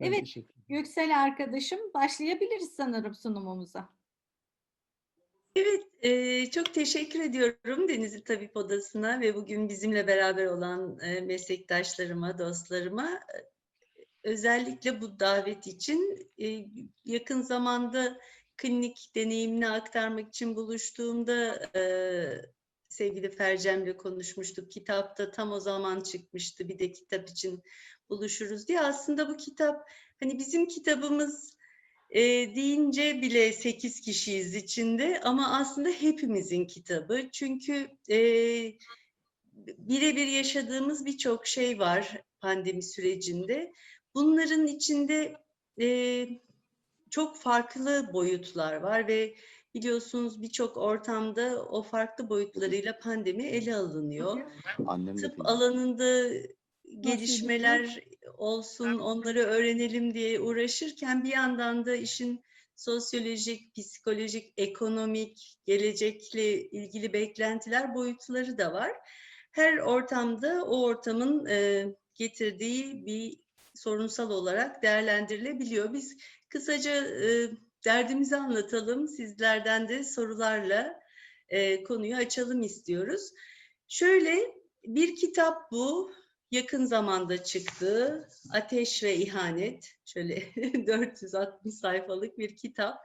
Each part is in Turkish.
Ben Evet. Göksel arkadaşım başlayabiliriz sanırım sunumumuza. Evet, eee, çok teşekkür ediyorum Denizli Tabip Odası'na ve bugün bizimle beraber olan eee, meslektaşlarıma, dostlarıma. Özellikle bu davet için eee, yakın zamanda klinik deneyimini aktarmak için buluştuğumda eee, sevgili Fercem'le konuşmuştuk. Kitapta tam o zaman çıkmıştı. Bir de kitap için buluşuruz diye. Aslında bu kitap hani bizim kitabımız e, deyince bile 8 kişiyiz içinde ama aslında hepimizin kitabı. Çünkü e, birebir yaşadığımız birçok şey var pandemi sürecinde. Bunların içinde e, çok farklı boyutlar var ve biliyorsunuz birçok ortamda o farklı boyutlarıyla pandemi ele alınıyor. Annem Tıp alanında gelişmeler olsun, onları öğrenelim diye uğraşırken bir yandan da işin sosyolojik, psikolojik, ekonomik, gelecekle ilgili beklentiler boyutları da var. Her ortamda o ortamın e, getirdiği bir sorunsal olarak değerlendirilebiliyor. Biz kısaca e, derdimizi anlatalım, sizlerden de sorularla e, konuyu açalım istiyoruz. Şöyle bir kitap bu. Yakın zamanda çıktı. Ateş ve İhanet. Şöyle 460 sayfalık bir kitap.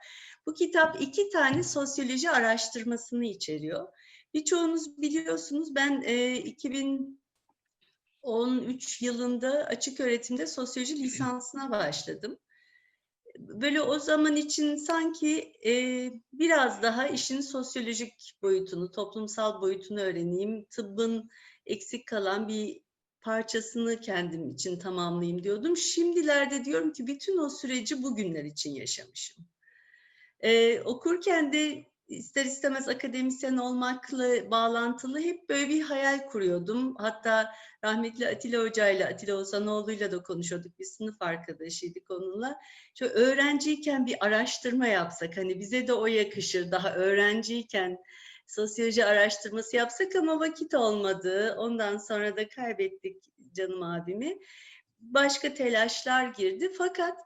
Bu kitap iki tane sosyoloji araştırmasını içeriyor. Birçoğunuz biliyorsunuz ben e, 2013 yılında açık öğretimde sosyoloji lisansına başladım. Böyle o zaman için sanki e, biraz daha işin sosyolojik boyutunu, toplumsal boyutunu öğreneyim. Tıbbın eksik kalan bir parçasını kendim için tamamlayayım diyordum. Şimdilerde diyorum ki bütün o süreci bugünler için yaşamışım. Ee, okurken de ister istemez akademisyen olmakla bağlantılı hep böyle bir hayal kuruyordum. Hatta rahmetli Atilla Hoca'yla, Atilla Ozanoğlu'yla da konuşuyorduk. Bir sınıf arkadaşıydık onunla. Şöyle öğrenciyken bir araştırma yapsak, hani bize de o yakışır. Daha öğrenciyken sosyoloji araştırması yapsak ama vakit olmadı. Ondan sonra da kaybettik canım abimi. Başka telaşlar girdi. Fakat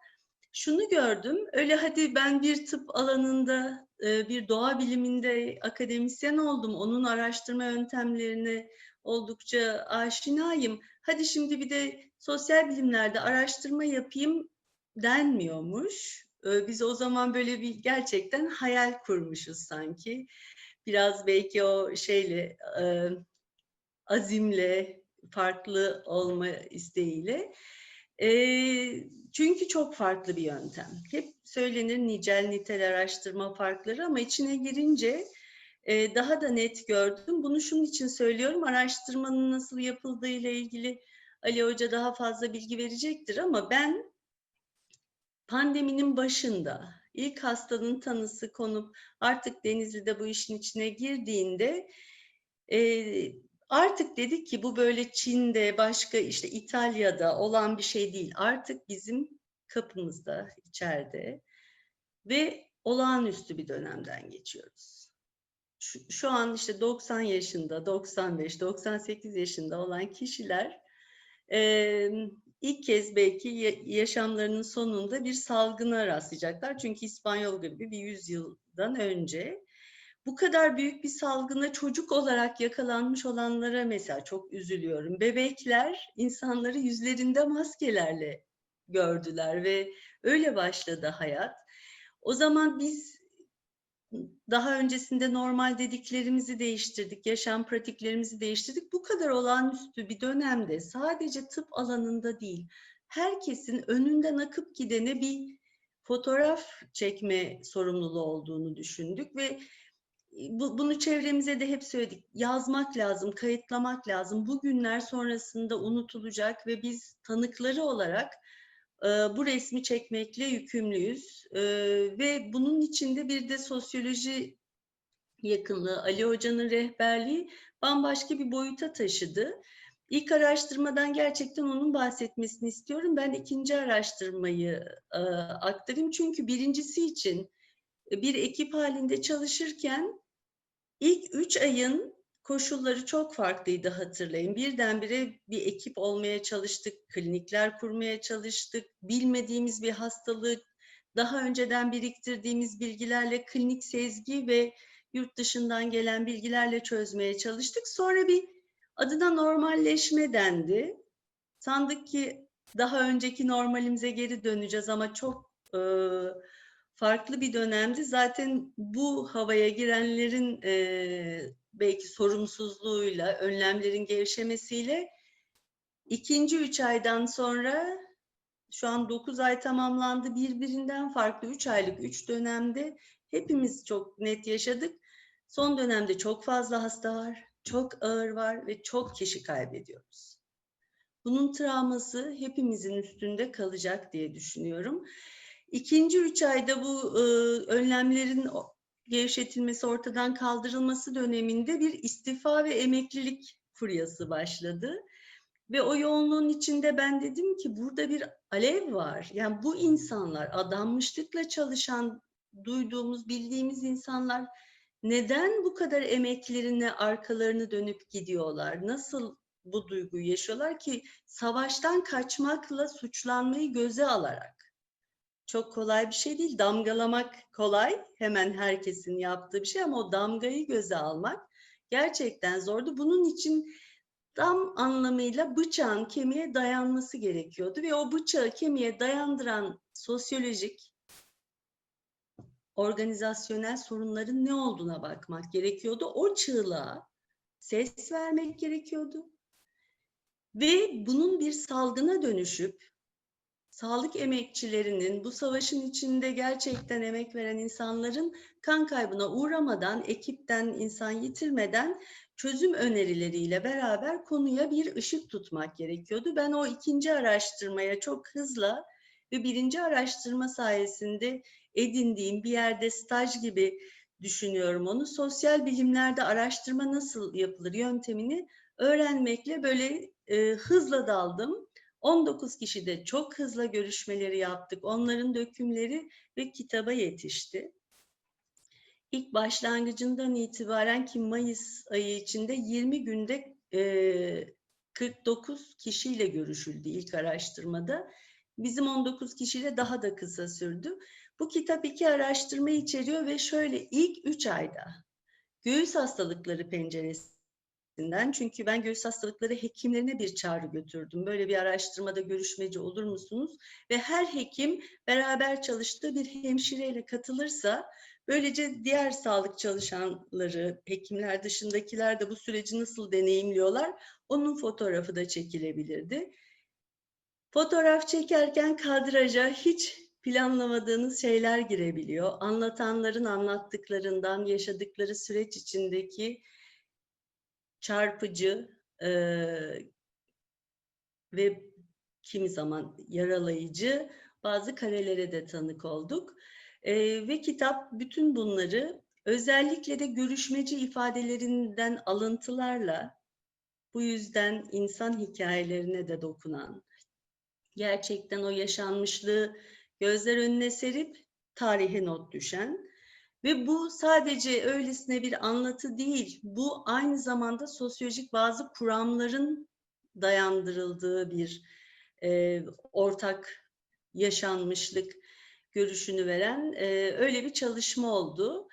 şunu gördüm. Öyle hadi ben bir tıp alanında, e, bir doğa biliminde akademisyen oldum. Onun araştırma yöntemlerine oldukça aşinayım. Hadi şimdi bir de sosyal bilimlerde araştırma yapayım denmiyormuş. E, Biz o zaman böyle bir gerçekten hayal kurmuşuz sanki biraz belki o şeyle e, azimle farklı olma isteğiyle. E, çünkü çok farklı bir yöntem. Hep söylenir nicel nitel araştırma farkları ama içine girince e, daha da net gördüm. Bunu şunun için söylüyorum. Araştırmanın nasıl yapıldığı ile ilgili Ali Hoca daha fazla bilgi verecektir ama ben pandeminin başında ilk hastanın tanısı konup artık Denizli'de bu işin içine girdiğinde e, artık dedik ki bu böyle Çin'de başka işte İtalya'da olan bir şey değil. Artık bizim kapımızda içeride ve olağanüstü bir dönemden geçiyoruz. Şu, şu an işte 90 yaşında, 95, 98 yaşında olan kişiler e, ilk kez belki yaşamlarının sonunda bir salgına rastlayacaklar. Çünkü İspanyol gribi bir yüzyıldan önce. Bu kadar büyük bir salgına çocuk olarak yakalanmış olanlara mesela çok üzülüyorum. Bebekler insanları yüzlerinde maskelerle gördüler ve öyle başladı hayat. O zaman biz daha öncesinde normal dediklerimizi değiştirdik, yaşam pratiklerimizi değiştirdik. Bu kadar olağanüstü bir dönemde sadece tıp alanında değil, herkesin önünden akıp gidene bir fotoğraf çekme sorumluluğu olduğunu düşündük ve bu, bunu çevremize de hep söyledik. Yazmak lazım, kayıtlamak lazım. Bugünler sonrasında unutulacak ve biz tanıkları olarak bu resmi çekmekle yükümlüyüz ve bunun içinde bir de sosyoloji yakınlığı, Ali Hoca'nın rehberliği bambaşka bir boyuta taşıdı. İlk araştırmadan gerçekten onun bahsetmesini istiyorum. Ben ikinci araştırmayı aktarayım çünkü birincisi için bir ekip halinde çalışırken ilk üç ayın koşulları çok farklıydı hatırlayın. Birdenbire bir ekip olmaya çalıştık, klinikler kurmaya çalıştık. Bilmediğimiz bir hastalığı daha önceden biriktirdiğimiz bilgilerle klinik sezgi ve yurt dışından gelen bilgilerle çözmeye çalıştık. Sonra bir adına normalleşme dendi. Sandık ki daha önceki normalimize geri döneceğiz ama çok e, farklı bir dönemdi. Zaten bu havaya girenlerin e, belki sorumsuzluğuyla, önlemlerin gevşemesiyle ikinci üç aydan sonra şu an 9 ay tamamlandı. Birbirinden farklı 3 aylık 3 dönemde hepimiz çok net yaşadık. Son dönemde çok fazla hasta var, çok ağır var ve çok kişi kaybediyoruz. Bunun travması hepimizin üstünde kalacak diye düşünüyorum. İkinci üç ayda bu e, önlemlerin gevşetilmesi, ortadan kaldırılması döneminde bir istifa ve emeklilik furyası başladı. Ve o yoğunluğun içinde ben dedim ki burada bir alev var. Yani bu insanlar adanmışlıkla çalışan, duyduğumuz, bildiğimiz insanlar neden bu kadar emeklerine arkalarını dönüp gidiyorlar? Nasıl bu duyguyu yaşıyorlar ki savaştan kaçmakla suçlanmayı göze alarak? Çok kolay bir şey değil. Damgalamak kolay. Hemen herkesin yaptığı bir şey ama o damgayı göze almak gerçekten zordu. Bunun için tam anlamıyla bıçağın kemiğe dayanması gerekiyordu ve o bıçağı kemiğe dayandıran sosyolojik organizasyonel sorunların ne olduğuna bakmak gerekiyordu. O çığlığa ses vermek gerekiyordu. Ve bunun bir salgına dönüşüp sağlık emekçilerinin bu savaşın içinde gerçekten emek veren insanların kan kaybına uğramadan, ekipten insan yitirmeden çözüm önerileriyle beraber konuya bir ışık tutmak gerekiyordu. Ben o ikinci araştırmaya çok hızla ve birinci araştırma sayesinde edindiğim bir yerde staj gibi düşünüyorum onu. Sosyal bilimlerde araştırma nasıl yapılır yöntemini öğrenmekle böyle e, hızla daldım. 19 kişi de çok hızla görüşmeleri yaptık. Onların dökümleri ve kitaba yetişti. İlk başlangıcından itibaren ki Mayıs ayı içinde 20 günde e, 49 kişiyle görüşüldü ilk araştırmada. Bizim 19 kişiyle daha da kısa sürdü. Bu kitap iki araştırma içeriyor ve şöyle ilk 3 ayda göğüs hastalıkları penceresinden çünkü ben göğüs hastalıkları hekimlerine bir çağrı götürdüm. Böyle bir araştırmada görüşmeci olur musunuz? Ve her hekim beraber çalıştığı bir hemşireyle katılırsa böylece diğer sağlık çalışanları, hekimler dışındakiler de bu süreci nasıl deneyimliyorlar? Onun fotoğrafı da çekilebilirdi. Fotoğraf çekerken kadraja hiç planlamadığınız şeyler girebiliyor. Anlatanların anlattıklarından, yaşadıkları süreç içindeki çarpıcı eee, ve kimi zaman yaralayıcı bazı karelere de tanık olduk. Eee, ve kitap bütün bunları özellikle de görüşmeci ifadelerinden alıntılarla bu yüzden insan hikayelerine de dokunan, gerçekten o yaşanmışlığı gözler önüne serip tarihe not düşen ve bu sadece öylesine bir anlatı değil, bu aynı zamanda sosyolojik bazı kuramların dayandırıldığı bir e, ortak yaşanmışlık görüşünü veren e, öyle bir çalışma oldu.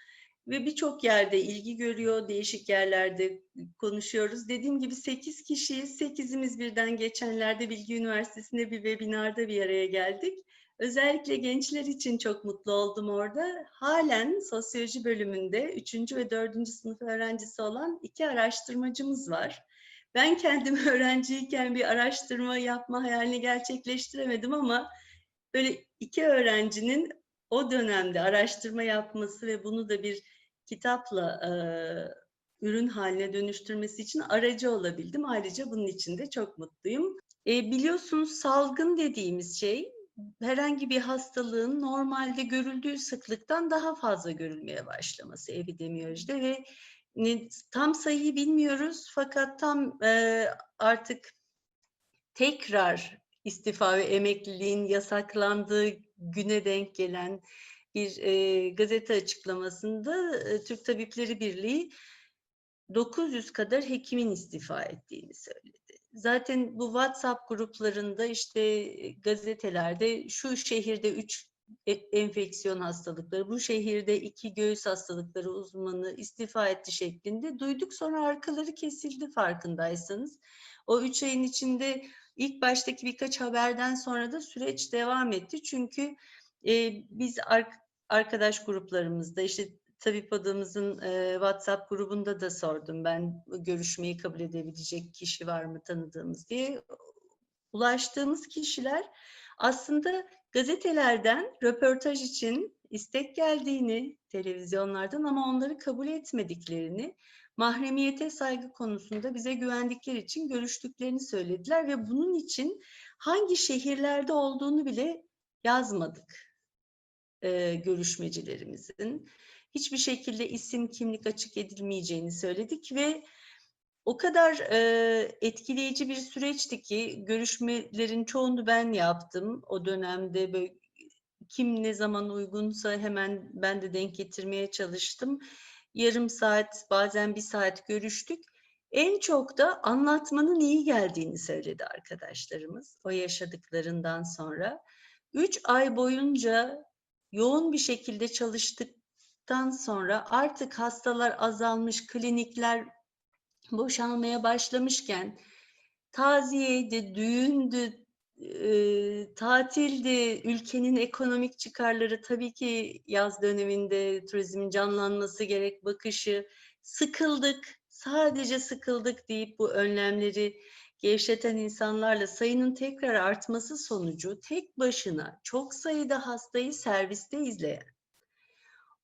Ve birçok yerde ilgi görüyor, değişik yerlerde konuşuyoruz. Dediğim gibi 8 kişiyiz. 8'imiz birden geçenlerde Bilgi Üniversitesi'nde bir webinarda bir araya geldik. Özellikle gençler için çok mutlu oldum orada. Halen sosyoloji bölümünde 3. ve 4. sınıf öğrencisi olan iki araştırmacımız var. Ben kendim öğrenciyken bir araştırma yapma hayalini gerçekleştiremedim ama böyle iki öğrencinin o dönemde araştırma yapması ve bunu da bir kitapla e, ürün haline dönüştürmesi için aracı olabildim. Ayrıca bunun için de çok mutluyum. E, biliyorsunuz salgın dediğimiz şey herhangi bir hastalığın normalde görüldüğü sıklıktan daha fazla görülmeye başlaması epidemiyolojide ve tam sayıyı bilmiyoruz fakat tam e, artık tekrar istifa ve emekliliğin yasaklandığı güne denk gelen bir e, gazete açıklamasında e, Türk Tabipleri Birliği 900 kadar hekimin istifa ettiğini söyledi. Zaten bu WhatsApp gruplarında işte e, gazetelerde şu şehirde 3 enfeksiyon hastalıkları, bu şehirde iki göğüs hastalıkları uzmanı istifa etti şeklinde duyduk. Sonra arkaları kesildi farkındaysanız. O üç ayın içinde ilk baştaki birkaç haberden sonra da süreç devam etti. Çünkü e, biz ar- arkadaş gruplarımızda işte Tabip Adamızın e, WhatsApp grubunda da sordum ben görüşmeyi kabul edebilecek kişi var mı tanıdığımız diye. Ulaştığımız kişiler aslında gazetelerden röportaj için istek geldiğini televizyonlardan ama onları kabul etmediklerini mahremiyete saygı konusunda bize güvendikleri için görüştüklerini söylediler ve bunun için hangi şehirlerde olduğunu bile yazmadık e, görüşmecilerimizin. Hiçbir şekilde isim kimlik açık edilmeyeceğini söyledik ve o kadar e, etkileyici bir süreçti ki görüşmelerin çoğunu ben yaptım. O dönemde böyle kim ne zaman uygunsa hemen ben de denk getirmeye çalıştım. Yarım saat bazen bir saat görüştük. En çok da anlatmanın iyi geldiğini söyledi arkadaşlarımız o yaşadıklarından sonra. Üç ay boyunca yoğun bir şekilde çalıştıktan sonra artık hastalar azalmış, klinikler boşalmaya başlamışken taziyeydi, düğündü, e, tatildi, ülkenin ekonomik çıkarları tabii ki yaz döneminde turizmin canlanması gerek bakışı. Sıkıldık, sadece sıkıldık deyip bu önlemleri gevşeten insanlarla sayının tekrar artması sonucu tek başına çok sayıda hastayı serviste izleyen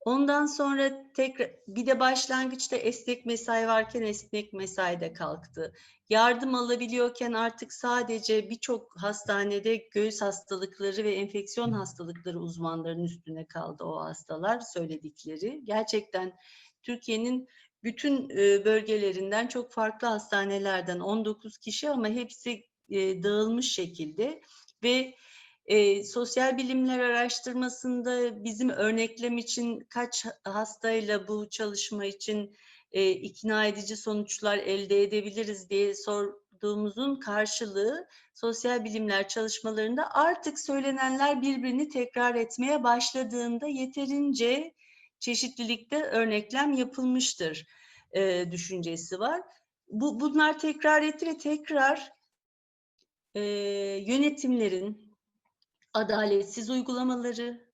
Ondan sonra tekrar bir de başlangıçta esnek mesai varken esnek mesai de kalktı. Yardım alabiliyorken artık sadece birçok hastanede göğüs hastalıkları ve enfeksiyon hastalıkları uzmanlarının üstüne kaldı o hastalar söyledikleri. Gerçekten Türkiye'nin bütün e, bölgelerinden çok farklı hastanelerden 19 kişi ama hepsi e, dağılmış şekilde ve e, sosyal bilimler araştırmasında bizim örneklem için kaç hastayla bu çalışma için e, ikna edici sonuçlar elde edebiliriz diye sorduğumuzun karşılığı sosyal bilimler çalışmalarında artık söylenenler birbirini tekrar etmeye başladığında yeterince çeşitlilikte örneklem yapılmıştır e, düşüncesi var. Bu, bunlar tekrar etti ve tekrar e, yönetimlerin, adaletsiz uygulamaları,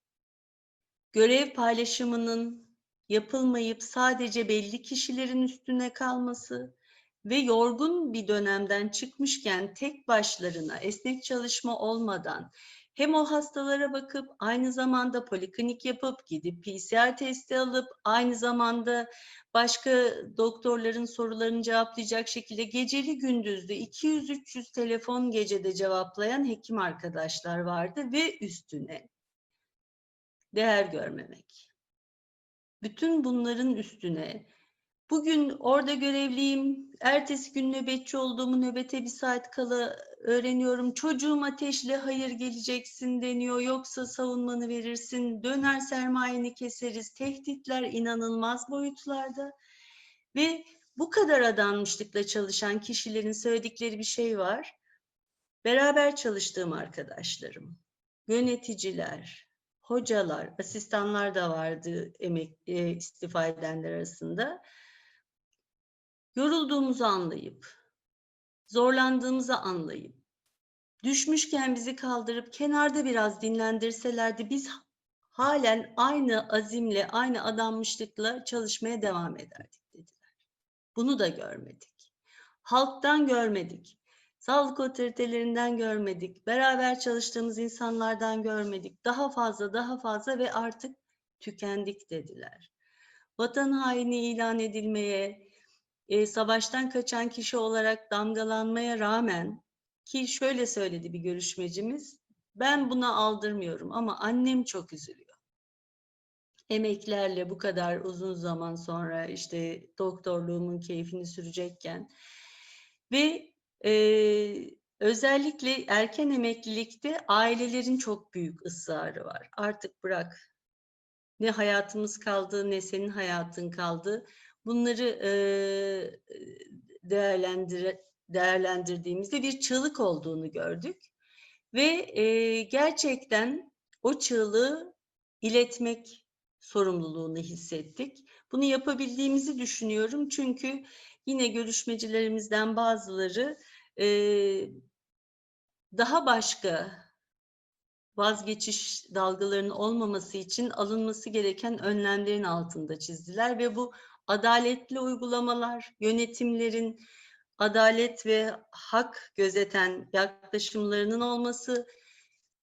görev paylaşımının yapılmayıp sadece belli kişilerin üstüne kalması ve yorgun bir dönemden çıkmışken tek başlarına esnek çalışma olmadan hem o hastalara bakıp aynı zamanda poliklinik yapıp gidip PCR testi alıp aynı zamanda başka doktorların sorularını cevaplayacak şekilde geceli gündüzlü 200-300 telefon gecede cevaplayan hekim arkadaşlar vardı ve üstüne değer görmemek. Bütün bunların üstüne bugün orada görevliyim, ertesi gün nöbetçi olduğumu nöbete bir saat kala öğreniyorum. Çocuğum ateşle hayır geleceksin deniyor. Yoksa savunmanı verirsin. Döner sermayeni keseriz. Tehditler inanılmaz boyutlarda. Ve bu kadar adanmışlıkla çalışan kişilerin söyledikleri bir şey var. Beraber çalıştığım arkadaşlarım, yöneticiler, hocalar, asistanlar da vardı emek e, istifa edenler arasında. Yorulduğumuzu anlayıp, zorlandığımızı anlayıp, düşmüşken bizi kaldırıp kenarda biraz dinlendirselerdi biz halen aynı azimle, aynı adanmışlıkla çalışmaya devam ederdik dediler. Bunu da görmedik. Halktan görmedik. Sağlık otoritelerinden görmedik. Beraber çalıştığımız insanlardan görmedik. Daha fazla, daha fazla ve artık tükendik dediler. Vatan haini ilan edilmeye, e, savaştan kaçan kişi olarak damgalanmaya rağmen ki şöyle söyledi bir görüşmecimiz, ben buna aldırmıyorum ama annem çok üzülüyor. Emeklerle bu kadar uzun zaman sonra işte doktorluğumun keyfini sürecekken ve e, özellikle erken emeklilikte ailelerin çok büyük ısrarı var. Artık bırak. Ne hayatımız kaldı ne senin hayatın kaldı. Bunları değerlendir değerlendirdiğimizde bir çığlık olduğunu gördük ve gerçekten o çığlığı iletmek sorumluluğunu hissettik. Bunu yapabildiğimizi düşünüyorum çünkü yine görüşmecilerimizden bazıları daha başka vazgeçiş dalgalarının olmaması için alınması gereken önlemlerin altında çizdiler ve bu adaletli uygulamalar, yönetimlerin adalet ve hak gözeten yaklaşımlarının olması,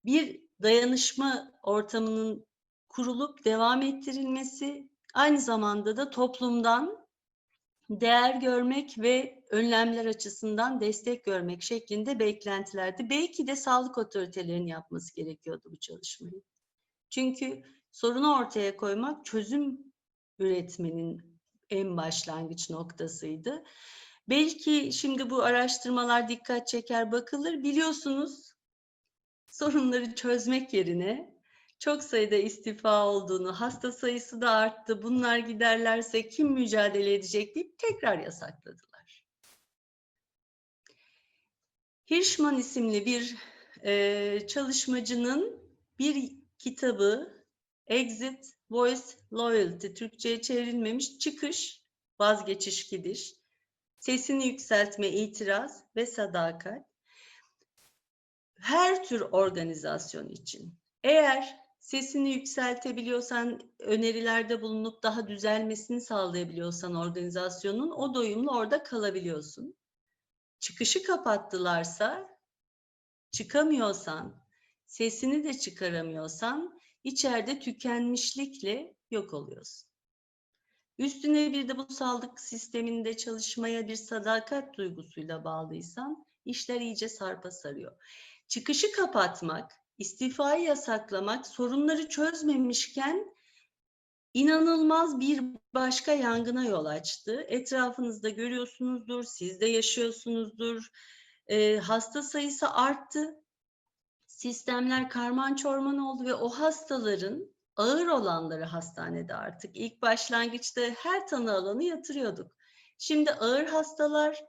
bir dayanışma ortamının kurulup devam ettirilmesi, aynı zamanda da toplumdan değer görmek ve önlemler açısından destek görmek şeklinde beklentilerdi. Belki de sağlık otoritelerinin yapması gerekiyordu bu çalışmayı. Çünkü sorunu ortaya koymak çözüm üretmenin en başlangıç noktasıydı. Belki şimdi bu araştırmalar dikkat çeker bakılır. Biliyorsunuz sorunları çözmek yerine çok sayıda istifa olduğunu, hasta sayısı da arttı, bunlar giderlerse kim mücadele edecek deyip tekrar yasakladılar. Hirschman isimli bir e, çalışmacının bir kitabı Exit, Voice, Loyalty, Türkçe'ye çevrilmemiş çıkış, vazgeçiş, gidiş, sesini yükseltme, itiraz ve sadakat. Her tür organizasyon için eğer sesini yükseltebiliyorsan, önerilerde bulunup daha düzelmesini sağlayabiliyorsan organizasyonun o doyumla orada kalabiliyorsun. Çıkışı kapattılarsa, çıkamıyorsan, sesini de çıkaramıyorsan içeride tükenmişlikle yok oluyorsun. Üstüne bir de bu sağlık sisteminde çalışmaya bir sadakat duygusuyla bağlıysan işler iyice sarpa sarıyor. Çıkışı kapatmak, istifayı yasaklamak sorunları çözmemişken inanılmaz bir başka yangına yol açtı. Etrafınızda görüyorsunuzdur, siz de yaşıyorsunuzdur. E, hasta sayısı arttı. Sistemler karman çorman oldu ve o hastaların ağır olanları hastanede artık. İlk başlangıçta her tanı alanı yatırıyorduk. Şimdi ağır hastalar,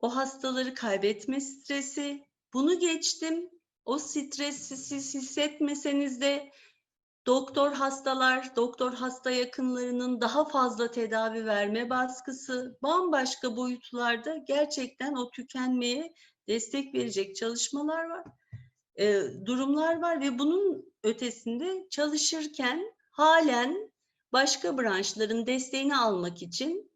o hastaları kaybetme stresi, bunu geçtim. O stresi siz hissetmeseniz de doktor hastalar, doktor hasta yakınlarının daha fazla tedavi verme baskısı bambaşka boyutlarda gerçekten o tükenmeye destek verecek çalışmalar var, e, durumlar var ve bunun ötesinde çalışırken halen başka branşların desteğini almak için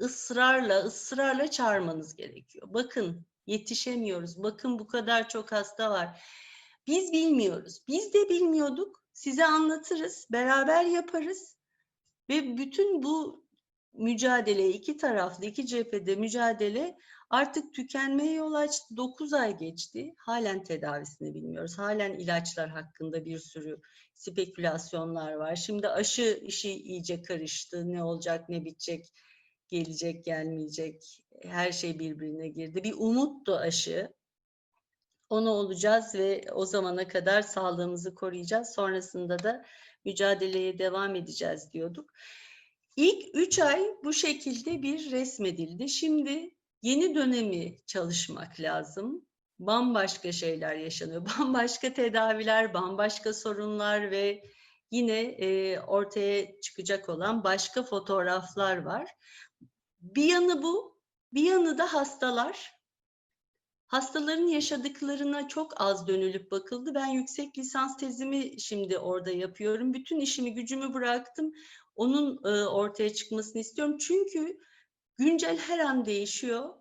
ısrarla ısrarla çağırmanız gerekiyor. Bakın yetişemiyoruz. Bakın bu kadar çok hasta var. Biz bilmiyoruz. Biz de bilmiyorduk. Size anlatırız, beraber yaparız. Ve bütün bu mücadele, iki taraflı, iki cephede mücadele artık tükenmeye yol açtı. 9 ay geçti. Halen tedavisini bilmiyoruz. Halen ilaçlar hakkında bir sürü spekülasyonlar var. Şimdi aşı işi iyice karıştı. Ne olacak, ne bitecek, gelecek, gelmeyecek her şey birbirine girdi. Bir umuttu aşı. Onu olacağız ve o zamana kadar sağlığımızı koruyacağız. Sonrasında da mücadeleye devam edeceğiz diyorduk. İlk üç ay bu şekilde bir resmedildi. Şimdi yeni dönemi çalışmak lazım. Bambaşka şeyler yaşanıyor. Bambaşka tedaviler, bambaşka sorunlar ve yine e, ortaya çıkacak olan başka fotoğraflar var. Bir yanı bu, bir yanı da hastalar. Hastaların yaşadıklarına çok az dönülüp bakıldı. Ben yüksek lisans tezimi şimdi orada yapıyorum. Bütün işimi, gücümü bıraktım. Onun e, ortaya çıkmasını istiyorum. Çünkü güncel her an değişiyor.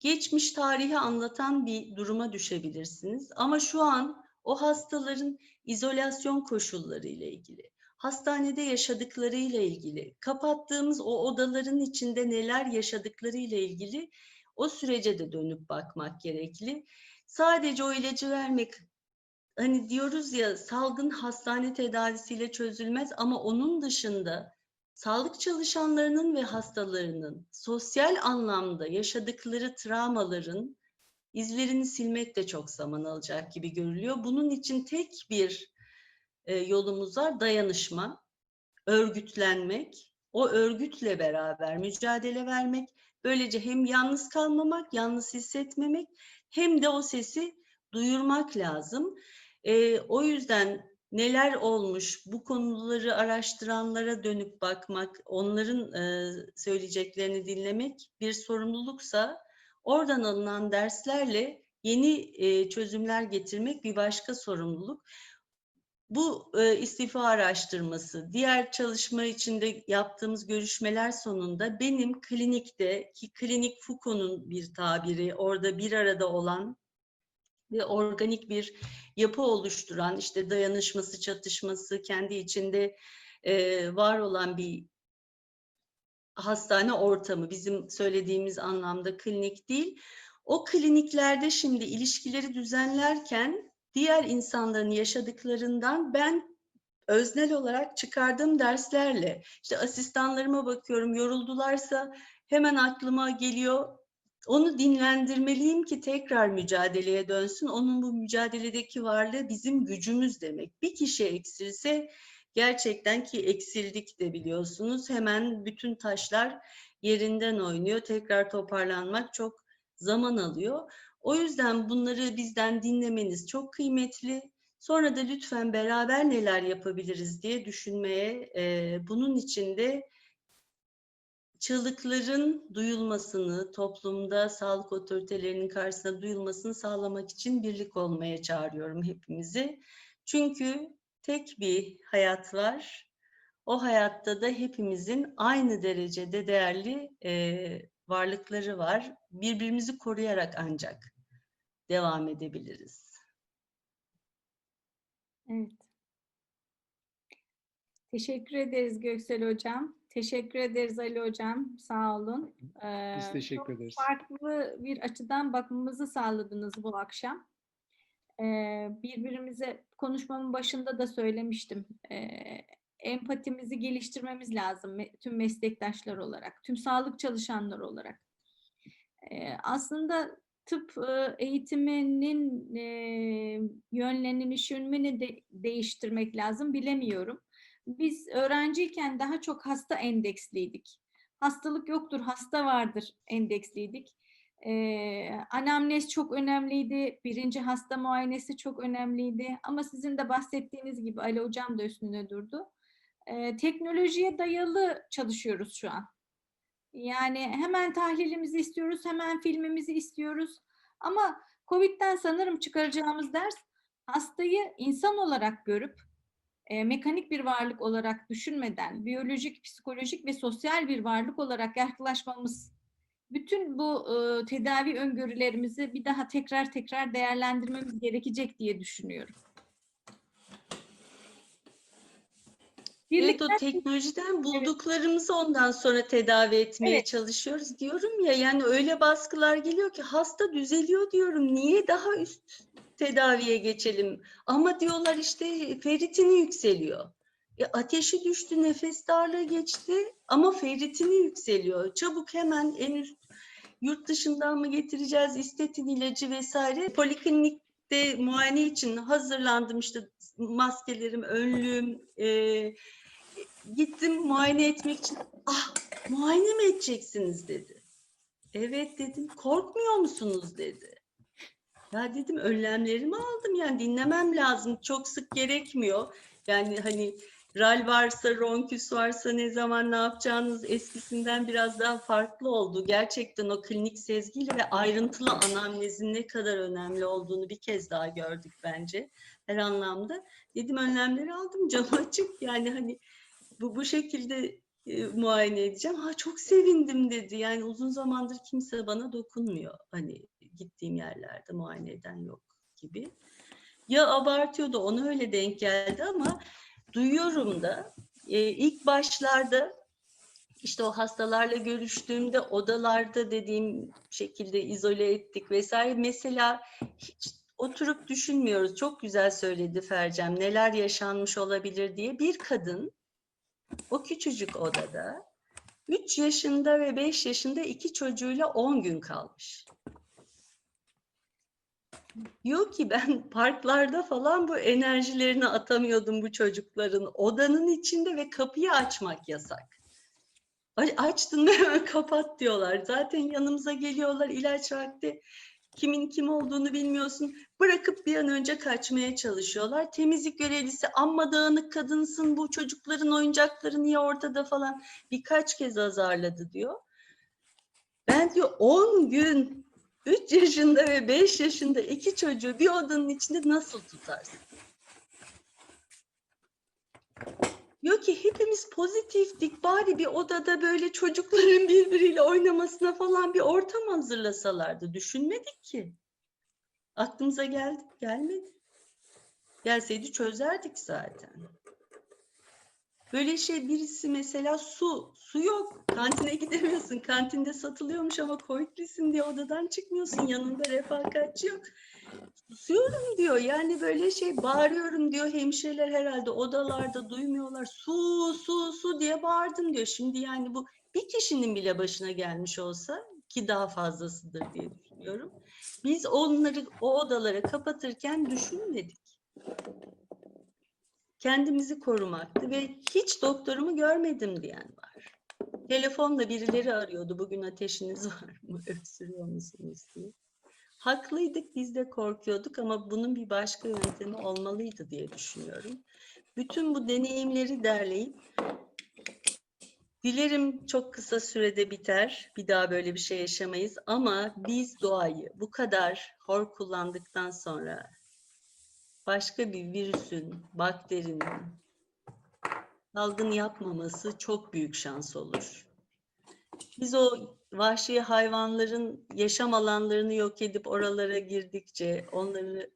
Geçmiş tarihi anlatan bir duruma düşebilirsiniz. Ama şu an o hastaların izolasyon koşulları ile ilgili, hastanede yaşadıkları ile ilgili, kapattığımız o odaların içinde neler yaşadıkları ile ilgili o sürece de dönüp bakmak gerekli. Sadece o ilacı vermek hani diyoruz ya salgın hastane tedavisiyle çözülmez ama onun dışında sağlık çalışanlarının ve hastalarının sosyal anlamda yaşadıkları travmaların izlerini silmek de çok zaman alacak gibi görülüyor. Bunun için tek bir e, yolumuz var dayanışma, örgütlenmek, o örgütle beraber mücadele vermek, böylece hem yalnız kalmamak, yalnız hissetmemek hem de o sesi duyurmak lazım. Ee, o yüzden neler olmuş, bu konuları araştıranlara dönüp bakmak, onların e, söyleyeceklerini dinlemek bir sorumluluksa, oradan alınan derslerle yeni e, çözümler getirmek bir başka sorumluluk. Bu e, istifa araştırması, diğer çalışma içinde yaptığımız görüşmeler sonunda benim klinikte ki klinik Foucault'un bir tabiri, orada bir arada olan ve organik bir yapı oluşturan, işte dayanışması, çatışması, kendi içinde e, var olan bir hastane ortamı, bizim söylediğimiz anlamda klinik değil. O kliniklerde şimdi ilişkileri düzenlerken diğer insanların yaşadıklarından ben öznel olarak çıkardığım derslerle işte asistanlarıma bakıyorum yoruldularsa hemen aklıma geliyor onu dinlendirmeliyim ki tekrar mücadeleye dönsün. Onun bu mücadeledeki varlığı bizim gücümüz demek. Bir kişi eksilse gerçekten ki eksildik de biliyorsunuz hemen bütün taşlar yerinden oynuyor. Tekrar toparlanmak çok zaman alıyor. O yüzden bunları bizden dinlemeniz çok kıymetli. Sonra da lütfen beraber neler yapabiliriz diye düşünmeye, e, bunun için de çığlıkların duyulmasını, toplumda sağlık otoritelerinin karşısında duyulmasını sağlamak için birlik olmaya çağırıyorum hepimizi. Çünkü tek bir hayat var. O hayatta da hepimizin aynı derecede değerli e, varlıkları var. Birbirimizi koruyarak ancak devam edebiliriz. Evet. Teşekkür ederiz Göksel Hocam. Teşekkür ederiz Ali Hocam. Sağ olun. Ee, Biz teşekkür çok ederiz. farklı bir açıdan bakmamızı sağladınız bu akşam. Ee, birbirimize konuşmamın başında da söylemiştim. Ee, empatimizi geliştirmemiz lazım tüm meslektaşlar olarak, tüm sağlık çalışanları olarak. Ee, aslında tıp e, eğitiminin e, yönlenişimini de değiştirmek lazım bilemiyorum. Biz öğrenciyken daha çok hasta endeksliydik. Hastalık yoktur, hasta vardır endeksliydik. Ee, anamnez çok önemliydi, birinci hasta muayenesi çok önemliydi. Ama sizin de bahsettiğiniz gibi Ali Hocam da üstünde durdu. Ee, teknolojiye dayalı çalışıyoruz şu an. Yani hemen tahlilimizi istiyoruz, hemen filmimizi istiyoruz. Ama COVID'den sanırım çıkaracağımız ders hastayı insan olarak görüp e, mekanik bir varlık olarak düşünmeden biyolojik, psikolojik ve sosyal bir varlık olarak yaklaşmamız bütün bu e, tedavi öngörülerimizi bir daha tekrar tekrar değerlendirmemiz gerekecek diye düşünüyorum. Evet o Birlikte- teknolojiden bulduklarımızı ondan sonra tedavi etmeye Evet. çalışıyoruz diyorum ya yani öyle baskılar geliyor ki hasta düzeliyor diyorum niye daha üst tedaviye geçelim ama diyorlar işte ferritini yükseliyor. E, ateşi düştü nefes darlığı geçti ama ferritini yükseliyor çabuk hemen en üst yurt dışından mı getireceğiz istatin ilacı vesaire poliklinikte muayene için hazırlandım işte maskelerim önlüğüm e, gittim muayene etmek için. Ah muayene mi edeceksiniz dedi. Evet dedim. Korkmuyor musunuz dedi. Ya dedim önlemlerimi aldım yani dinlemem lazım. Çok sık gerekmiyor. Yani hani ral varsa, ronküs varsa ne zaman ne yapacağınız eskisinden biraz daha farklı oldu. Gerçekten o klinik sezgiyle ve ayrıntılı anamnezin ne kadar önemli olduğunu bir kez daha gördük bence her anlamda. Dedim önlemleri aldım cam açık yani hani bu bu şekilde e, muayene edeceğim. Ha çok sevindim dedi. Yani uzun zamandır kimse bana dokunmuyor. Hani gittiğim yerlerde muayene eden yok gibi. Ya abartıyordu ona öyle denk geldi ama duyuyorum da e, ilk başlarda işte o hastalarla görüştüğümde odalarda dediğim şekilde izole ettik vesaire. Mesela hiç oturup düşünmüyoruz. Çok güzel söyledi Fercem. Neler yaşanmış olabilir diye. Bir kadın o küçücük odada 3 yaşında ve 5 yaşında iki çocuğuyla 10 gün kalmış. Diyor ki ben parklarda falan bu enerjilerini atamıyordum bu çocukların. Odanın içinde ve kapıyı açmak yasak. Açtın hemen kapat diyorlar. Zaten yanımıza geliyorlar ilaç vakti. Kimin kim olduğunu bilmiyorsun. Bırakıp bir an önce kaçmaya çalışıyorlar. Temizlik görevlisi amma dağınık kadınsın bu çocukların oyuncakları niye ortada falan birkaç kez azarladı diyor. Ben diyor 10 gün 3 yaşında ve 5 yaşında iki çocuğu bir odanın içinde nasıl tutarsın? Diyor ki hepimiz pozitiftik. Bari bir odada böyle çocukların birbiriyle oynamasına falan bir ortam hazırlasalardı. Düşünmedik ki. Aklımıza geldi, gelmedi. Gelseydi çözerdik zaten. Böyle şey birisi mesela su, su yok. Kantine gidemiyorsun. Kantinde satılıyormuş ama koyuklisin diye odadan çıkmıyorsun. Yanında refakatçi yok. Susuyorum diyor. Yani böyle şey bağırıyorum diyor. Hemşireler herhalde odalarda duymuyorlar. Su, su, su diye bağırdım diyor. Şimdi yani bu bir kişinin bile başına gelmiş olsa ki daha fazlasıdır diye düşünüyorum. Biz onları o odalara kapatırken düşünmedik. Kendimizi korumaktı ve hiç doktorumu görmedim diyen var. Telefonla birileri arıyordu. Bugün ateşiniz var mı? Öksürüyor musunuz diye. Haklıydık biz de korkuyorduk ama bunun bir başka yöntemi olmalıydı diye düşünüyorum. Bütün bu deneyimleri derleyip dilerim çok kısa sürede biter. Bir daha böyle bir şey yaşamayız ama biz doğayı bu kadar hor kullandıktan sonra başka bir virüsün, bakterinin salgın yapmaması çok büyük şans olur. Biz o vahşi hayvanların yaşam alanlarını yok edip oralara girdikçe, onları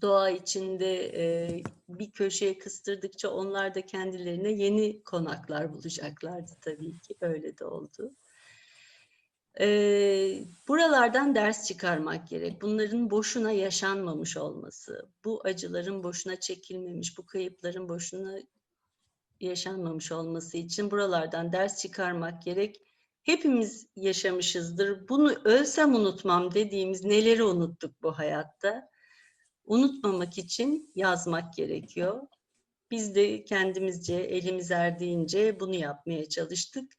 doğa içinde e, bir köşeye kıstırdıkça onlar da kendilerine yeni konaklar bulacaklardı tabii ki. Öyle de oldu. E, buralardan ders çıkarmak gerek. Bunların boşuna yaşanmamış olması, bu acıların boşuna çekilmemiş, bu kayıpların boşuna yaşanmamış olması için buralardan ders çıkarmak gerek. Hepimiz yaşamışızdır. Bunu ölsem unutmam dediğimiz neleri unuttuk bu hayatta? Unutmamak için yazmak gerekiyor. Biz de kendimizce elimiz erdiğince bunu yapmaya çalıştık.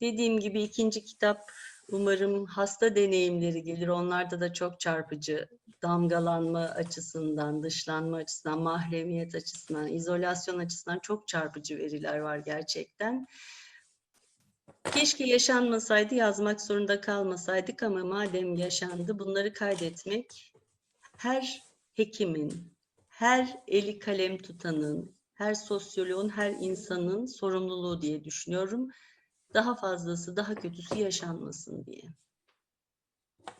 Dediğim gibi ikinci kitap umarım hasta deneyimleri gelir. Onlarda da çok çarpıcı damgalanma açısından, dışlanma açısından, mahremiyet açısından, izolasyon açısından çok çarpıcı veriler var gerçekten. Keşke yaşanmasaydı, yazmak zorunda kalmasaydık ama madem yaşandı bunları kaydetmek her hekimin, her eli kalem tutanın, her sosyoloğun, her insanın sorumluluğu diye düşünüyorum. Daha fazlası, daha kötüsü yaşanmasın diye.